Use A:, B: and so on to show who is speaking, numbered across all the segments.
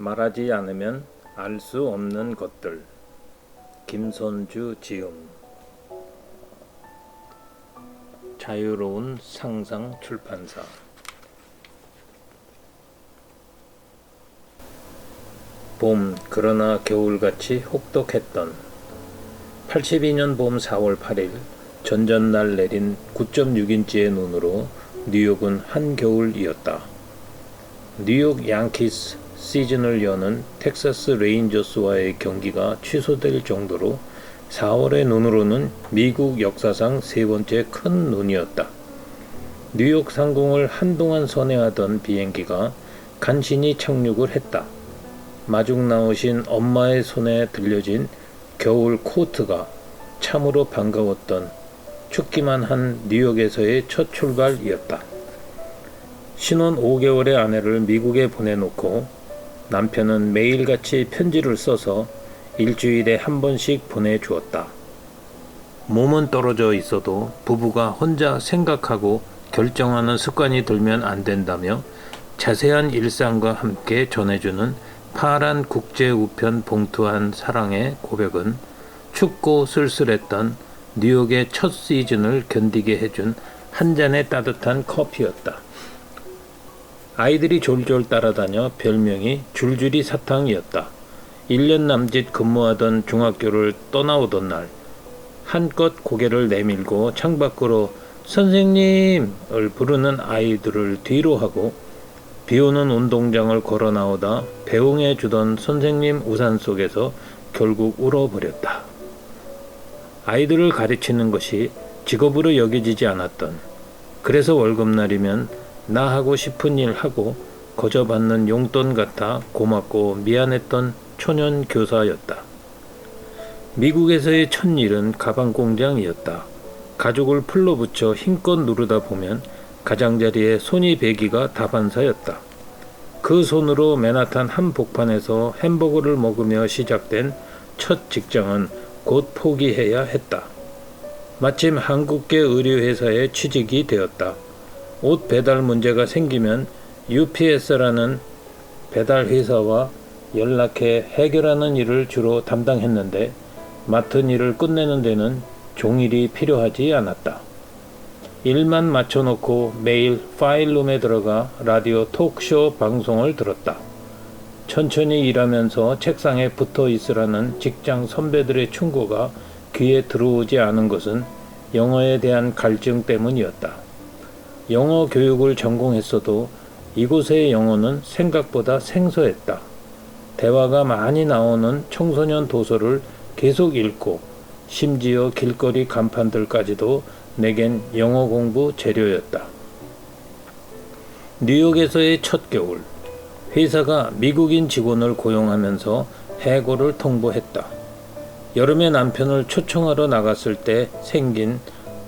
A: 말하지 않으면 알 수 없는 것들. 김선주 지음. 자유로운 상상 출판사. 봄, 그러나 겨울같이 혹독했던 82년 봄 4월 8일 전전날 내린 9.6인치의 눈으로 뉴욕은 한겨울이었다. 뉴욕 양키스 시즌을 여는 텍사스 레인저스와의 경기가 취소될 정도로 4월의 눈으로는 미국 역사상 세 번째 큰 눈이었다. 뉴욕 상공을 한동안 선회하던 비행기가 간신히 착륙을 했다. 마중 나오신 엄마의 손에 들려진 겨울 코트가 참으로 반가웠던 춥기만 한 뉴욕에서의 첫 출발이었다. 신혼 5개월의 아내를 미국에 보내놓고 남편은 매일같이 편지를 써서 일주일에 한 번씩 보내주었다. 몸은 떨어져 있어도 부부가 혼자 생각하고 결정하는 습관이 들면 안 된다며 자세한 일상과 함께 전해주는 파란 국제 우편 봉투한 사랑의 고백은 춥고 쓸쓸했던 뉴욕의 첫 시즌을 견디게 해준 한 잔의 따뜻한 커피였다. 아이들이 졸졸 따라다녀 별명이 줄줄이 사탕이었다. 1년 남짓 근무하던 중학교를 떠나오던 날, 한껏 고개를 내밀고 창밖으로 선생님을 부르는 아이들을 뒤로 하고 비오는 운동장을 걸어 나오다 배웅해 주던 선생님 우산 속에서 결국 울어버렸다. 아이들을 가르치는 것이 직업으로 여겨지지 않았던 그래서 월급날이면 나 하고 싶은 일 하고 거저 받는 용돈 같아 고맙고 미안했던 초년 교사였다. 미국에서의 첫 일은 가방 공장이었다. 가죽을 풀로 붙여 힘껏 누르다 보면 가장자리에 손이 베기가 다반사였다. 그 손으로 맨하탄 한 복판에서 햄버거를 먹으며 시작된 첫 직장은 곧 포기해야 했다. 마침 한국계 의류회사에 취직이 되었다. 옷 배달 문제가 생기면 UPS라는 배달 회사와 연락해 해결하는 일을 주로 담당했는데 맡은 일을 끝내는 데는 종일이 필요하지 않았다. 일만 맞춰놓고 매일 파일룸에 들어가 라디오 톡쇼 방송을 들었다. 천천히 일하면서 책상에 붙어 있으라는 직장 선배들의 충고가 귀에 들어오지 않은 것은 영어에 대한 갈증 때문이었다. 영어 교육을 전공했어도 이곳의 영어는 생각보다 생소했다. 대화가 많이 나오는 청소년 도서를 계속 읽고 심지어 길거리 간판들까지도 내겐 영어 공부 재료였다. 뉴욕에서의 첫 겨울, 회사가 미국인 직원을 고용하면서 해고를 통보했다. 여름에 남편을 초청하러 나갔을 때 생긴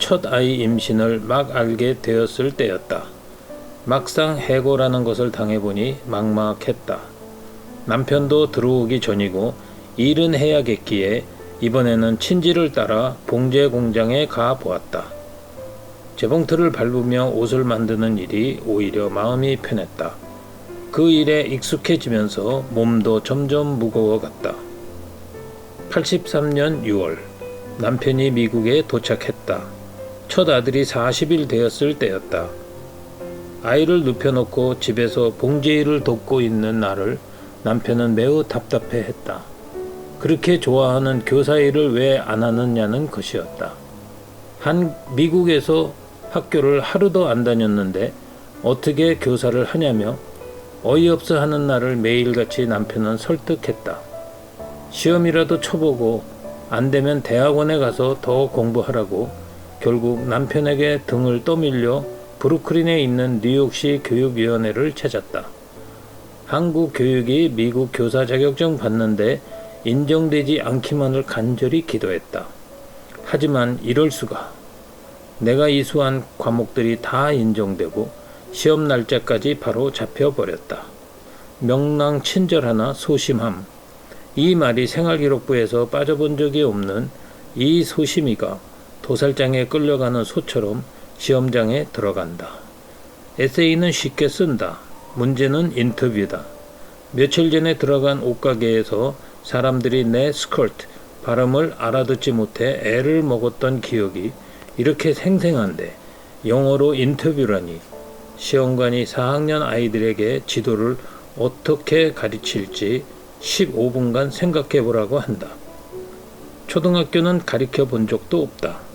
A: 첫 아이 임신을 막 알게 되었을 때였다. 막상 해고라는 것을 당해보니 막막했다. 남편도 들어오기 전이고 일은 해야겠기에 이번에는 친지를 따라 봉제 공장에 가 보았다. 재봉틀을 밟으며 옷을 만드는 일이 오히려 마음이 편했다. 그 일에 익숙해지면서 몸도 점점 무거워갔다. 83년 6월 남편이 미국에 도착했다. 첫 아들이 40일 되었을 때였다. 아이를 눕혀놓고 집에서 봉제 일을 돕고 있는 나를 남편은 매우 답답해 했다. 그렇게 좋아하는 교사 일을 왜 안 하느냐는 것이었다. 한 미국에서 학교를 하루도 안 다녔는데 어떻게 교사를 하냐며 어이없어 하는 나를 매일같이 남편은 설득했다. 시험이라도 쳐보고 안 되면 대학원에 가서 더 공부하라고 결국 남편에게 등을 떠밀려 브루클린에 있는 뉴욕시 교육위원회를 찾았다. 한국 교육이 미국 교사 자격증 받는데 인정되지 않기만을 간절히 기도했다. 하지만 이럴 수가. 내가 이수한 과목들이 다 인정되고 시험 날짜까지 바로 잡혀버렸다. 명랑 친절하나 소심함. 이 말이 생활기록부에서 빠져본 적이 없는 이 소심이가 도살장에 끌려가는 소처럼 시험장에 들어간다. 에세이는 쉽게 쓴다. 문제는 인터뷰다. 며칠 전에 들어간 옷가게에서 사람들이 내 스커트 발음을 알아듣지 못해 애를 먹었던 기억이 이렇게 생생한데 영어로 인터뷰라니 시험관이 4학년 아이들에게 지도를 어떻게 가르칠지 15분간 생각해 보라고 한다. 초등학교는 가르쳐 본 적도 없다.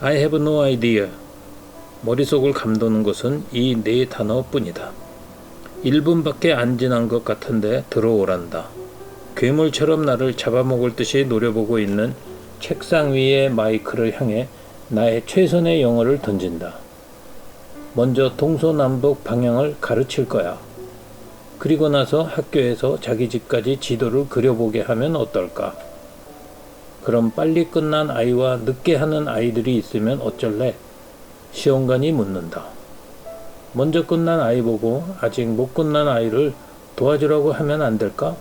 A: I have no idea. 머릿속을 감도는 것은 이 네 단어뿐이다. 1분밖에 안 지난 것 같은데 들어오란다. 괴물처럼 나를 잡아먹을 듯이 노려보고 있는 책상 위의 마이크를 향해 나의 최선의 영어를 던진다. 먼저 동서남북 방향을 가르칠 거야. 그리고 나서 학교에서 자기 집까지 지도를 그려보게 하면 어떨까? 그럼 빨리 끝난 아이와 늦게 하는 아이들이 있으면 어쩔래? 시험관이 묻는다. 먼저 끝난 아이 보고 아직 못 끝난 아이를 도와주라고 하면 안 될까?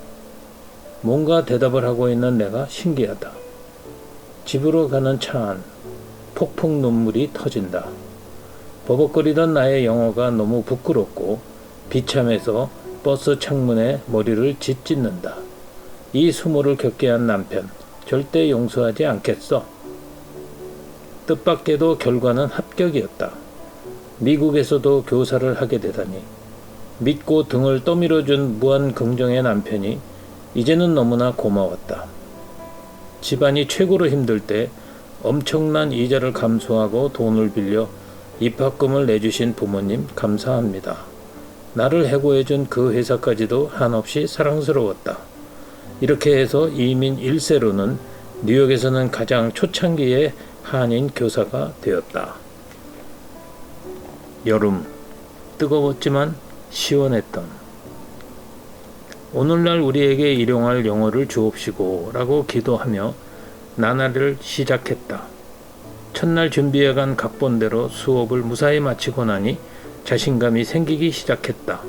A: 뭔가 대답을 하고 있는 내가 신기하다. 집으로 가는 차 안, 폭풍 눈물이 터진다. 버벅거리던 나의 영어가 너무 부끄럽고 비참해서 버스 창문에 머리를 짓짓는다. 이 수모를 겪게 한 남편, 절대 용서하지 않겠어. 뜻밖에도 결과는 합격이었다. 미국에서도 교사를 하게 되다니. 믿고 등을 떠밀어준 무한 긍정의 남편이 이제는 너무나 고마웠다. 집안이 최고로 힘들 때 엄청난 이자를 감수하고 돈을 빌려 입학금을 내주신 부모님 감사합니다. 나를 해고해준 그 회사까지도 한없이 사랑스러웠다. 이렇게 해서 이민 1세로는 뉴욕에서는 가장 초창기의 한인 교사가 되었다. 여름 뜨거웠지만 시원했던 오늘날 우리에게 일용할 영어를 주옵시고 라고 기도하며 나날을 시작했다. 첫날 준비해간 각본대로 수업을 무사히 마치고 나니 자신감이 생기기 시작했다.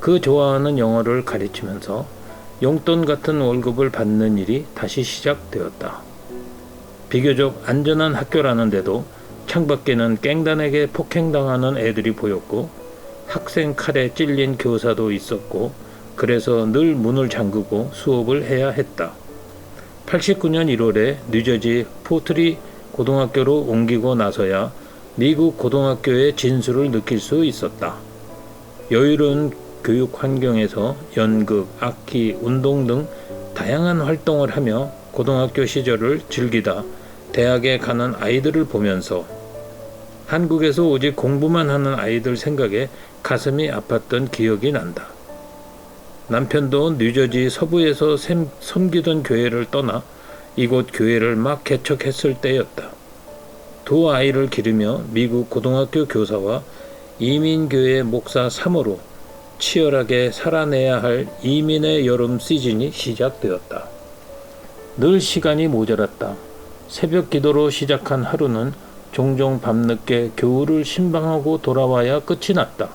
A: 그 좋아하는 영어를 가르치면서 용돈 같은 월급을 받는 일이 다시 시작되었다. 비교적 안전한 학교라는데도 창밖에는 깽단에게 폭행당하는 애들이 보였고 학생 칼에 찔린 교사도 있었고 그래서 늘 문을 잠그고 수업을 해야 했다. 89년 1월에 뉴저지 포트리 고등학교로 옮기고 나서야 미국 고등학교의 진수를 느낄 수 있었다. 여유로운 교육 환경에서 연극, 악기, 운동 등 다양한 활동을 하며 고등학교 시절을 즐기다 대학에 가는 아이들을 보면서 한국에서 오직 공부만 하는 아이들 생각에 가슴이 아팠던 기억이 난다. 남편도 뉴저지 서부에서 섬기던 교회를 떠나 이곳 교회를 막 개척했을 때였다. 두 아이를 기르며 미국 고등학교 교사와 이민교회 목사 3호로 치열하게 살아내야 할 이민의 여름 시즌이 시작되었다. 늘 시간이 모자랐다. 새벽 기도로 시작한 하루는 종종 밤늦게 교우를 신방하고 돌아와야 끝이 났다.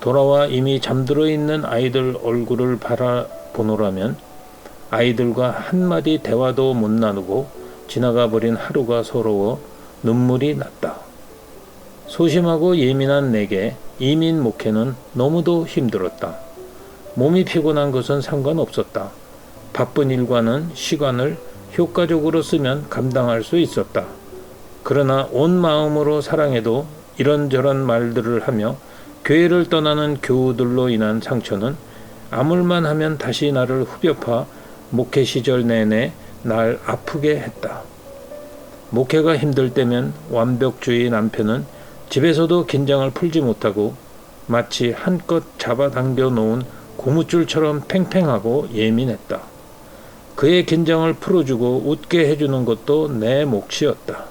A: 돌아와 이미 잠들어 있는 아이들 얼굴을 바라보노라면 아이들과 한마디 대화도 못 나누고 지나가 버린 하루가 서러워 눈물이 났다. 소심하고 예민한 내게 이민 목회는 너무도 힘들었다. 몸이 피곤한 것은 상관없었다. 바쁜 일과는 시간을 효과적으로 쓰면 감당할 수 있었다. 그러나 온 마음으로 사랑해도 이런저런 말들을 하며 교회를 떠나는 교우들로 인한 상처는 아물만 하면 다시 나를 후벼파 목회 시절 내내 날 아프게 했다. 목회가 힘들 때면 완벽주의 남편은 집에서도 긴장을 풀지 못하고 마치 한껏 잡아당겨 놓은 고무줄처럼 팽팽하고 예민했다. 그의 긴장을 풀어주고 웃게 해주는 것도 내 몫이었다.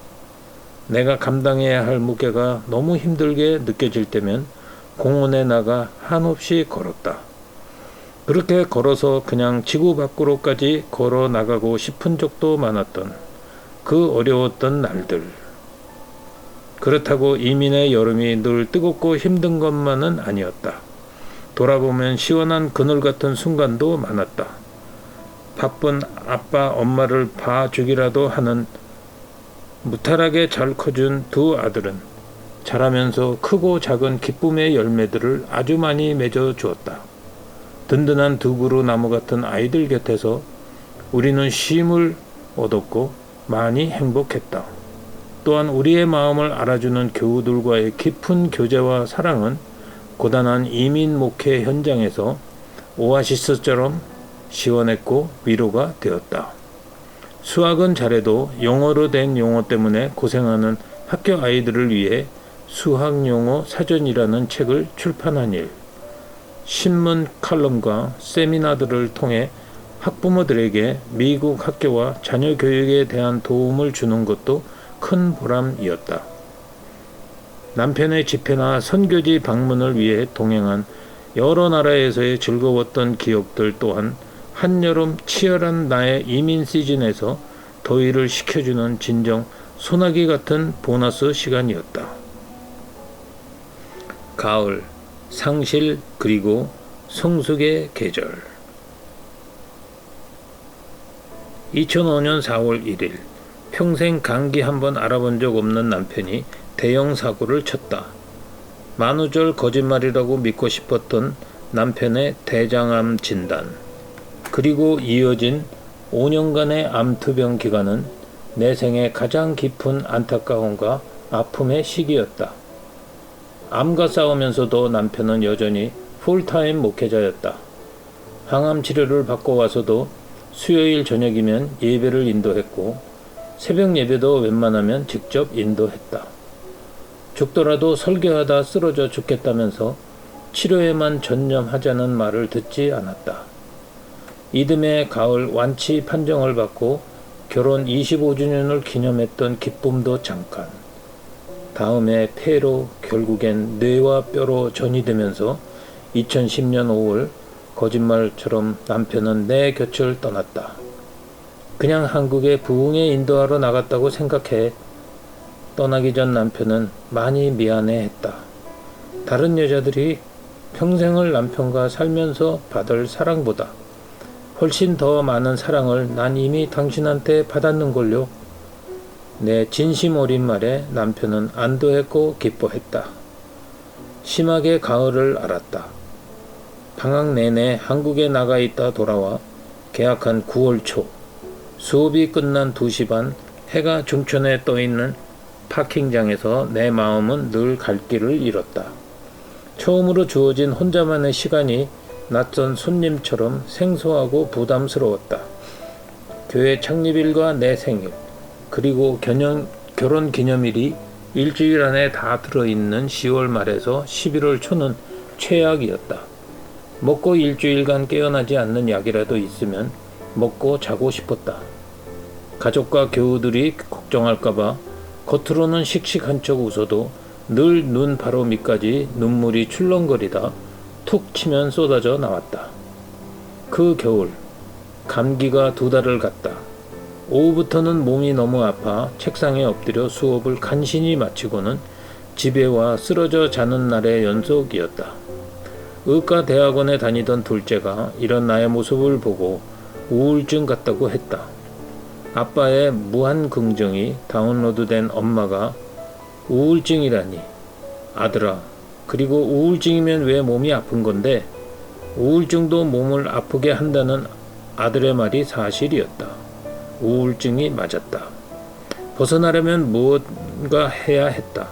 A: 내가 감당해야 할 무게가 너무 힘들게 느껴질 때면 공원에 나가 한없이 걸었다. 그렇게 걸어서 그냥 지구 밖으로까지 걸어 나가고 싶은 적도 많았던 그 어려웠던 날들. 그렇다고 이민의 여름이 늘 뜨겁고 힘든 것만은 아니었다. 돌아보면 시원한 그늘 같은 순간도 많았다. 바쁜 아빠 엄마를 봐주기라도 하는 무탈하게 잘 커준 두 아들은 자라면서 크고 작은 기쁨의 열매들을 아주 많이 맺어 주었다. 든든한 두 그루 나무 같은 아이들 곁에서 우리는 쉼을 얻었고 많이 행복했다. 또한 우리의 마음을 알아주는 교우들과의 깊은 교제와 사랑은 고단한 이민 목회 현장에서 오아시스처럼 시원했고 위로가 되었다. 수학은 잘해도 영어로 된 용어 때문에 고생하는 학교 아이들을 위해 수학 용어 사전이라는 책을 출판한 일. 신문 칼럼과 세미나들을 통해 학부모들에게 미국 학교와 자녀 교육에 대한 도움을 주는 것도 큰 보람이었다. 남편의 집회나 선교지 방문을 위해 동행한 여러 나라에서의 즐거웠던 기억들 또한 한여름 치열한 나의 이민 시즌에서 더위를 식혀주는 진정 소나기 같은 보너스 시간이었다. 가을, 상실 그리고 성숙의 계절 2005년 4월 1일 평생 감기 한 번 알아본 적 없는 남편이 대형 사고를 쳤다. 만우절 거짓말이라고 믿고 싶었던 남편의 대장암 진단. 그리고 이어진 5년간의 암투병 기간은 내 생애 가장 깊은 안타까움과 아픔의 시기였다. 암과 싸우면서도 남편은 여전히 풀타임 목회자였다. 항암 치료를 받고 와서도 수요일 저녁이면 예배를 인도했고 새벽 예배도 웬만하면 직접 인도했다. 죽더라도 설교하다 쓰러져 죽겠다면서 치료에만 전념하자는 말을 듣지 않았다. 이듬해 가을 완치 판정을 받고 결혼 25주년을 기념했던 기쁨도 잠깐. 다음에 폐로 결국엔 뇌와 뼈로 전이되면서 2010년 5월 거짓말처럼 남편은 내 곁을 떠났다. 그냥 한국에 부흥에 인도하러 나갔다고 생각해 떠나기 전 남편은 많이 미안해 했다. 다른 여자들이 평생을 남편과 살면서 받을 사랑보다 훨씬 더 많은 사랑을 난 이미 당신한테 받았는걸요. 내 진심 어린 말에 남편은 안도했고 기뻐했다. 심하게 가을을 알았다. 방학 내내 한국에 나가 있다 돌아와 계약한 9월 초 수업이 끝난 2시 반 해가 중천에 떠 있는 파킹장에서 내 마음은 늘 갈 길을 잃었다. 처음으로 주어진 혼자만의 시간이 낯선 손님처럼 생소하고 부담스러웠다. 교회 창립일과 내 생일, 그리고 결혼, 결혼 기념일이 일주일 안에 다 들어있는 10월 말에서 11월 초는 최악이었다. 먹고 일주일간 깨어나지 않는 약이라도 있으면 먹고 자고 싶었다. 가족과 교우들이 걱정할까봐 겉으로는 씩씩한 척 웃어도 늘 눈 바로 밑까지 눈물이 출렁거리다 툭 치면 쏟아져 나왔다. 그 겨울 감기가 두 달을 갔다. 오후부터는 몸이 너무 아파 책상에 엎드려 수업을 간신히 마치고는 집에 와 쓰러져 자는 날의 연속이었다. 의과 대학원에 다니던 둘째가 이런 나의 모습을 보고 우울증 같다고 했다. 아빠의 무한 긍정이 다운로드된 엄마가 우울증이라니 아들아 그리고 우울증이면 왜 몸이 아픈 건데 우울증도 몸을 아프게 한다는 아들의 말이 사실이었다. 우울증이 맞았다. 벗어나려면 무엇가 해야 했다.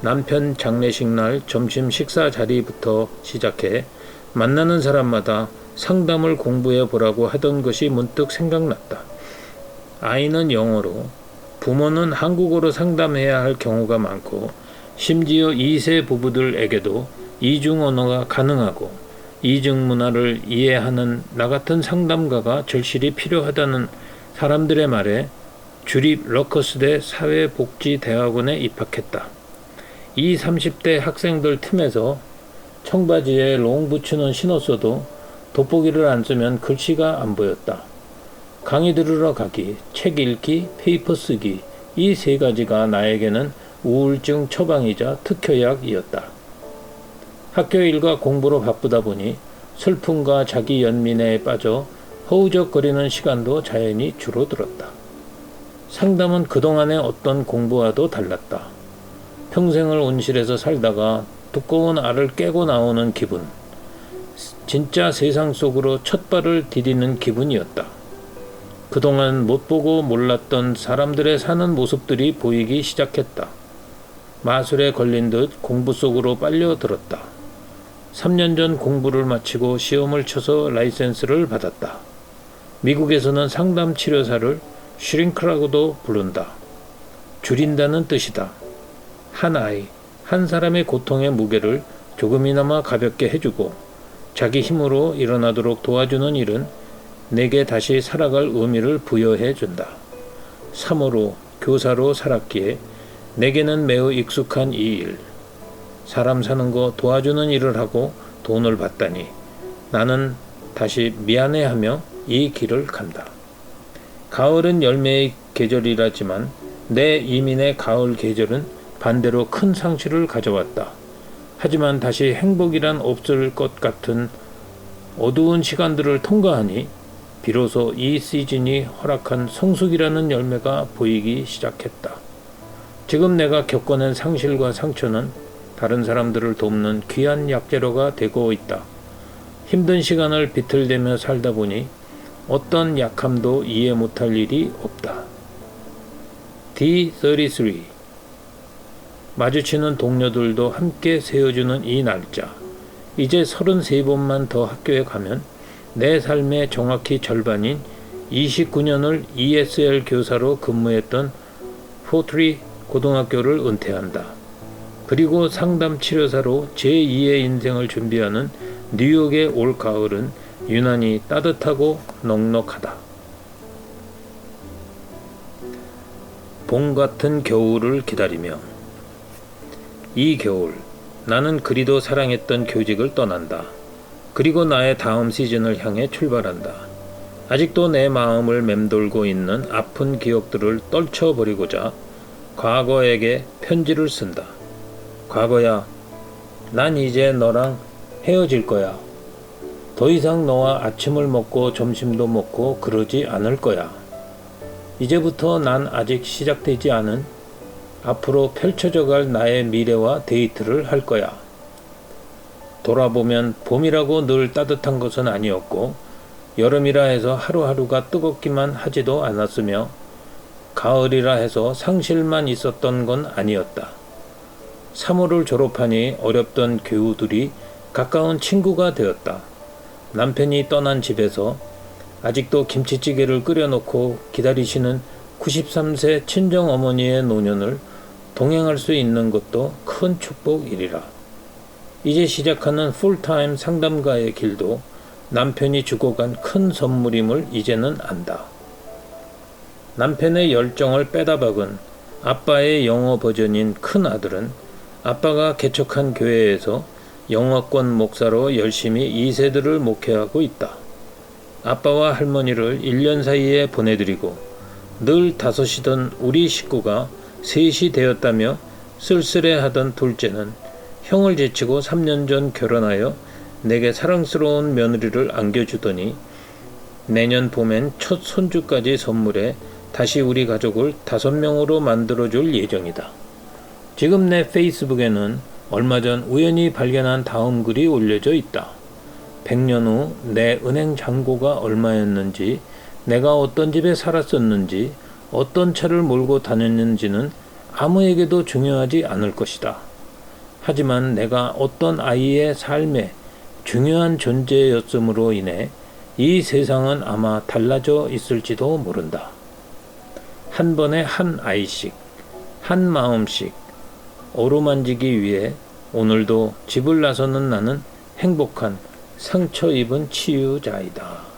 A: 남편 장례식 날 점심 식사 자리부터 시작해 만나는 사람마다 상담을 공부해 보라고 하던 것이 문득 생각났다. 아이는 영어로, 부모는 한국어로 상담해야 할 경우가 많고, 심지어 2세 부부들에게도 이중 언어가 가능하고, 이중 문화를 이해하는 나 같은 상담가가 절실히 필요하다는 사람들의 말에 주립 러커스대 사회복지대학원에 입학했다. 이 30대 학생들 틈에서 청바지에 롱 부츠는 신었어도 돋보기를 안 쓰면 글씨가 안 보였다. 강의 들으러 가기, 책 읽기, 페이퍼 쓰기 이 세 가지가 나에게는 우울증 처방이자 특효약이었다. 학교 일과 공부로 바쁘다 보니 슬픔과 자기 연민에 빠져 허우적거리는 시간도 자연히 줄어들었다. 상담은 그동안의 어떤 공부와도 달랐다. 평생을 온실에서 살다가 두꺼운 알을 깨고 나오는 기분. 진짜 세상 속으로 첫 발을 디디는 기분이었다. 그동안 못 보고 몰랐던 사람들의 사는 모습들이 보이기 시작했다. 마술에 걸린 듯 공부 속으로 빨려들었다. 3년 전 공부를 마치고 시험을 쳐서 라이센스를 받았다. 미국에서는 상담 치료사를 슈링크라고도 부른다. 줄인다는 뜻이다. 한 아이, 한 사람의 고통의 무게를 조금이나마 가볍게 해주고 자기 힘으로 일어나도록 도와주는 일은 내게 다시 살아갈 의미를 부여해 준다. 3호로 교사로 살았기에 내게는 매우 익숙한 이 일. 사람 사는 거 도와주는 일을 하고 돈을 받다니 나는 다시 미안해하며 이 길을 간다. 가을은 열매의 계절이라지만 내 이민의 가을 계절은 반대로 큰 상실을 가져왔다. 하지만 다시 행복이란 없을 것 같은 어두운 시간들을 통과하니 비로소 이 시즌이 허락한 성숙이라는 열매가 보이기 시작했다. 지금 내가 겪어낸 상실과 상처는 다른 사람들을 돕는 귀한 약재료가 되고 있다. 힘든 시간을 비틀대며 살다 보니 어떤 약함도 이해 못할 일이 없다. D33 마주치는 동료들도 함께 세워주는 이 날짜. 이제 33번만 더 학교에 가면 내 삶의 정확히 절반인 29년을 ESL 교사로 근무했던 포트리 고등학교를 은퇴한다. 그리고 상담 치료사로 제2의 인생을 준비하는 뉴욕의 올 가을은 유난히 따뜻하고 넉넉하다. 봄 같은 겨울을 기다리며 이 겨울 나는 그리도 사랑했던 교직을 떠난다. 그리고 나의 다음 시즌을 향해 출발한다. 아직도 내 마음을 맴돌고 있는 아픈 기억들을 떨쳐버리고자 과거에게 편지를 쓴다. 과거야, 난 이제 너랑 헤어질 거야. 더 이상 너와 아침을 먹고 점심도 먹고 그러지 않을 거야. 이제부터 난 아직 시작되지 않은 앞으로 펼쳐져 갈 나의 미래와 데이트를 할 거야. 돌아보면 봄이라고 늘 따뜻한 것은 아니었고 여름이라 해서 하루하루가 뜨겁기만 하지도 않았으며 가을이라 해서 상실만 있었던 건 아니었다. 3월을 졸업하니 어렵던 교우들이 가까운 친구가 되었다. 남편이 떠난 집에서 아직도 김치찌개를 끓여놓고 기다리시는 93세 친정 어머니의 노년을 동행할 수 있는 것도 큰 축복이리라. 이제 시작하는 풀타임 상담가의 길도 남편이 주고 간 큰 선물임을 이제는 안다. 남편의 열정을 빼다 박은 아빠의 영어 버전인 큰 아들은 아빠가 개척한 교회에서 영어권 목사로 열심히 2세들을 목회하고 있다. 아빠와 할머니를 1년 사이에 보내드리고 늘 다섯이던 우리 식구가 셋이 되었다며 쓸쓸해하던 둘째는 형을 제치고 3년 전 결혼하여 내게 사랑스러운 며느리를 안겨주더니 내년 봄엔 첫 손주까지 선물해 다시 우리 가족을 다섯 명으로 만들어줄 예정이다. 지금 내 페이스북에는 얼마 전 우연히 발견한 다음 글이 올려져 있다. 100년 후 내 은행 잔고가 얼마였는지, 내가 어떤 집에 살았었는지, 어떤 차를 몰고 다녔는지는 아무에게도 중요하지 않을 것이다. 하지만 내가 어떤 아이의 삶에 중요한 존재였음으로 인해 이 세상은 아마 달라져 있을지도 모른다. 한 번에 한 아이씩, 한 마음씩 어루만지기 위해 오늘도 집을 나서는 나는 행복한 상처 입은 치유자이다.